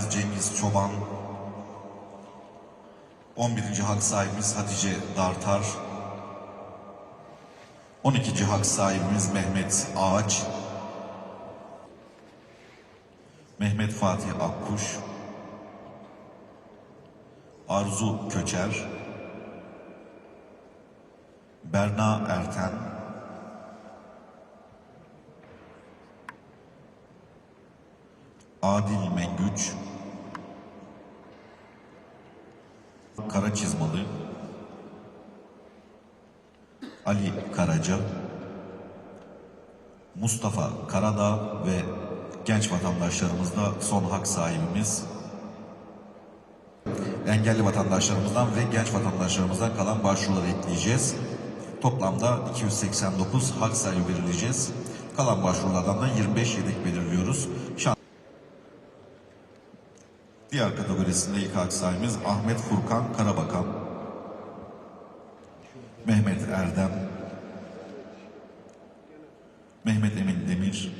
Cengiz Çoban. 11. hak sahibimiz Hatice Dartar. 12. hak sahibimiz Mehmet Ağaç. Mehmet Fatih Akkuş. Arzu Köçer. Berna Erten. Adil Mengüç Kara Çizmalı Ali Karaca Mustafa Karadağ ve genç vatandaşlarımızda son hak sahibimiz engelli vatandaşlarımızdan ve genç vatandaşlarımızdan kalan başvuruları ekleyeceğiz. Toplamda 289 hak sahibi belirleyeceğiz. Kalan başvurulardan da 25 yedek belirliyoruz. Şan Diğer kategorisinde ilk hak sahibimiz Ahmet Furkan Karabakan, Mehmet Erdem, Mehmet Emin Demir,